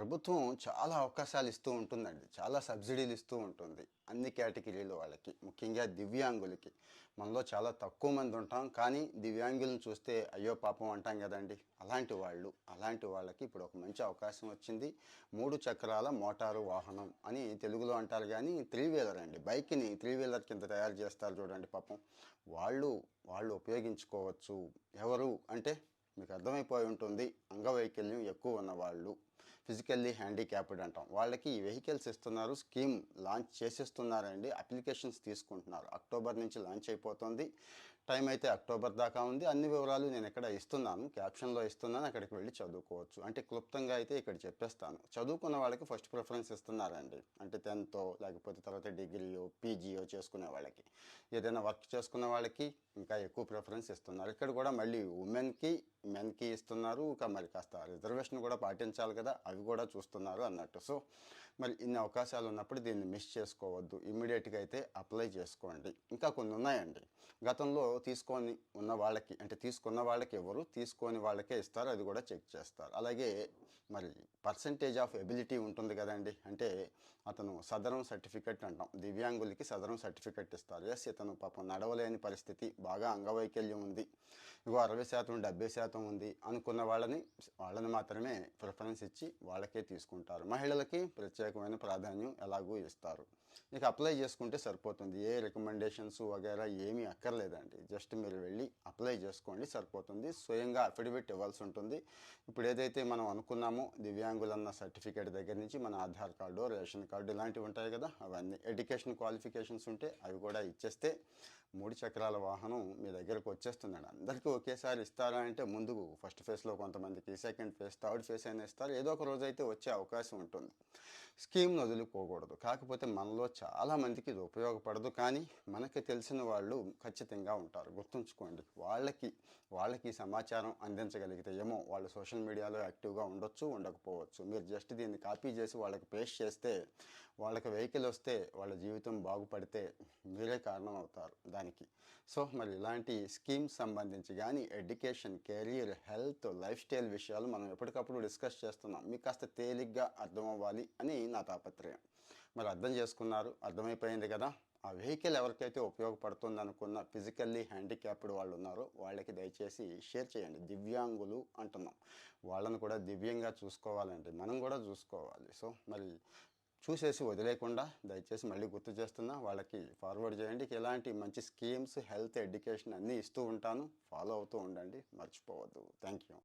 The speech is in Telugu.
ప్రభుత్వం చాలా అవకాశాలు ఇస్తూ ఉంటుందండి. చాలా సబ్సిడీలు ఇస్తూ ఉంటుంది అన్ని కేటగిరీలు వాళ్ళకి. ముఖ్యంగా దివ్యాంగులకి. మనలో చాలా తక్కువ మంది ఉంటాం. కానీ దివ్యాంగులను చూస్తే అయ్యో పాపం అంటాం కదండి. అలాంటి వాళ్ళు అలాంటి వాళ్ళకి ఇప్పుడు ఒక మంచి అవకాశం వచ్చింది. మూడు చక్రాల మోటారు వాహనం అని తెలుగులో అంటారు కానీ త్రీ వీలర్ అండి. బైక్ని త్రీ వీలర్ కింద తయారు చేస్తారు చూడండి పాపం. వాళ్ళు వాళ్ళు ఉపయోగించుకోవచ్చు. ఎవరు అంటే మీకు అర్థమైపోయి ఉంటుంది. అంగవైకల్యం ఎక్కువ ఉన్న వాళ్ళు ఫిజికల్లీ హ్యాండిక్యాప్డ్ అంటాం. వాళ్ళకి ఈ వెహికల్స్ ఇస్తున్నారు స్కీమ్ లాంచ్ చేసేస్తున్నారండి. అప్లికేషన్స్ తీసుకుంటున్నారు. అక్టోబర్ నుంచి లాంచ్ అయిపోతుంది. టైం అయితే అక్టోబర్ దాకా ఉంది. అన్ని వివరాలు నేను ఇక్కడ ఇస్తున్నాను క్యాప్షన్లో ఇస్తున్నాను అక్కడికి వెళ్ళి చదువుకోవచ్చు. అంటే క్లుప్తంగా అయితే ఇక్కడ చెప్పేస్తాను. చదువుకున్న వాళ్ళకి ఫస్ట్ ప్రిఫరెన్స్ ఇస్తున్నారండి. అంటే టెన్తో లేకపోతే తర్వాత డిగ్రీయో పీజీయో చేసుకునే వాళ్ళకి. ఏదైనా వర్క్ చేసుకున్న వాళ్ళకి ఇంకా ఎక్కువ ప్రిఫరెన్స్ ఇస్తున్నారు. ఇక్కడ కూడా మళ్ళీ ఉమెన్కి మెన్కి ఇస్తున్నారు. ఇంకా మరి కాస్త రిజర్వేషన్ కూడా పాటించాలి కదా అవి కూడా చూస్తున్నారు అన్నట్టు. సో మరి ఇన్ని అవకాశాలు ఉన్నప్పుడు దీన్ని మిస్ చేసుకోవద్దు. ఇమ్మీడియట్గా అయితే అప్లై చేసుకోండి. ఇంకా కొన్ని ఉన్నాయండి. గతంలో తీసుకొని ఉన్న వాళ్ళకి అంటే తీసుకున్న వాళ్ళకి ఎవరు తీసుకొని వాళ్ళకే ఇస్తారు అది కూడా చెక్ చేస్తారు. అలాగే మరి పర్సంటేజ్ ఆఫ్ ఎబిలిటీ ఉంటుంది కదండి. అంటే అతను సదరం సర్టిఫికెట్ అంటాం. దివ్యాంగులకి సదరం సర్టిఫికెట్ ఇస్తారు. ఎస్ ఇతను పాపం నడవలేని పరిస్థితి బాగా అంగవైకల్యం ఉంది. ఇగో అరవై శాతం డెబ్బై శాతం ఉంది అనుకున్న వాళ్ళని వాళ్ళని మాత్రమే ప్రిఫరెన్స్ ఇచ్చి వాళ్ళకే తీసుకుంటారు. మహిళలకి ప్రత్యేకమైన ప్రాధాన్యం ఎలాగూ ఇస్తారు. మీకు అప్లై చేసుకుంటే సరిపోతుంది. ఏ రికమెండేషన్స్ వగేరా ఏమీ అక్కర్లేదండి. జస్ట్ మీరు వెళ్ళి అప్లై చేసుకోండి సరిపోతుంది. స్వయంగా అఫిడవిట్ ఇవ్వాల్సి ఉంటుంది. ఇప్పుడు ఏదైతే మనం అనుకున్నామో దివ్యాంగులన్న సర్టిఫికేట్ దగ్గర నుంచి మన ఆధార్ కార్డు రేషన్ కార్డు ఇలాంటివి ఉంటాయి కదా అవన్నీ ఎడ్యుకేషన్ క్వాలిఫికేషన్స్ ఉంటే అవి కూడా ఇచ్చేస్తే మూడు చక్రాల వాహనం మీ దగ్గరకు వచ్చేస్తున్నాడు అందరికీ ఒకేసారి ఇస్తారా అంటే ముందు ఫస్ట్ ఫేజ్లో కొంతమందికి సెకండ్ ఫేజ్ థర్డ్ ఫేజ్ అయినా ఇస్తారు. ఏదో ఒక రోజు అయితే వచ్చే అవకాశం ఉంటుంది. స్కీమ్ను వదులుకోకూడదు. కాకపోతే మనలో చాలా చాలామందికి ఇది ఉపయోగపడదు. కానీ మనకి తెలిసిన వాళ్ళు ఖచ్చితంగా ఉంటారు. గుర్తుంచుకోండి వాళ్ళకి వాళ్ళకి సమాచారం అందించగలిగితే ఏమో వాళ్ళు సోషల్ మీడియాలో యాక్టివ్గా ఉండొచ్చు ఉండకపోవచ్చు. మీరు జస్ట్ దీన్ని కాపీ చేసి వాళ్ళకి పేస్ట్ చేస్తే వాళ్ళకి వెహికల్ వస్తే వాళ్ళ జీవితం బాగుపడితే మీరే కారణం అవుతారు దానికి. సో మరి ఇలాంటి స్కీమ్స్ సంబంధించి కానీ education career health lifestyle విషయాలు మనం ఎప్పటికప్పుడు డిస్కస్ చేస్తున్నాం. మీకు కాస్త తేలిగ్గా అర్థం అవ్వాలి అని నా తాపత్రయం. మరి అర్థం చేసుకున్నారు అర్థమైపోయింది కదా. ఆ వెహికల్ ఎవరికైతే ఉపయోగపడుతుంది అనుకున్న ఫిజికల్లీ హ్యాండిక్యాప్డ్ వాళ్ళు ఉన్నారో వాళ్ళకి దయచేసి షేర్ చేయండి. దివ్యాంగులు అంటున్నాం. వాళ్ళని కూడా దివ్యంగా చూసుకోవాలండి. మనం కూడా చూసుకోవాలి. సో మరి చూసేసి వదిలేకుండా దయచేసి మళ్ళీ గుర్తు చేస్తున్నా వాళ్ళకి ఫార్వర్డ్ చేయండి. ఇలాంటి మంచి స్కీమ్స్ హెల్త్ ఎడ్యుకేషన్ అన్నీ ఇస్తూ ఉంటాను. ఫాలో అవుతూ ఉండండి. మర్చిపోవద్దు. Thank you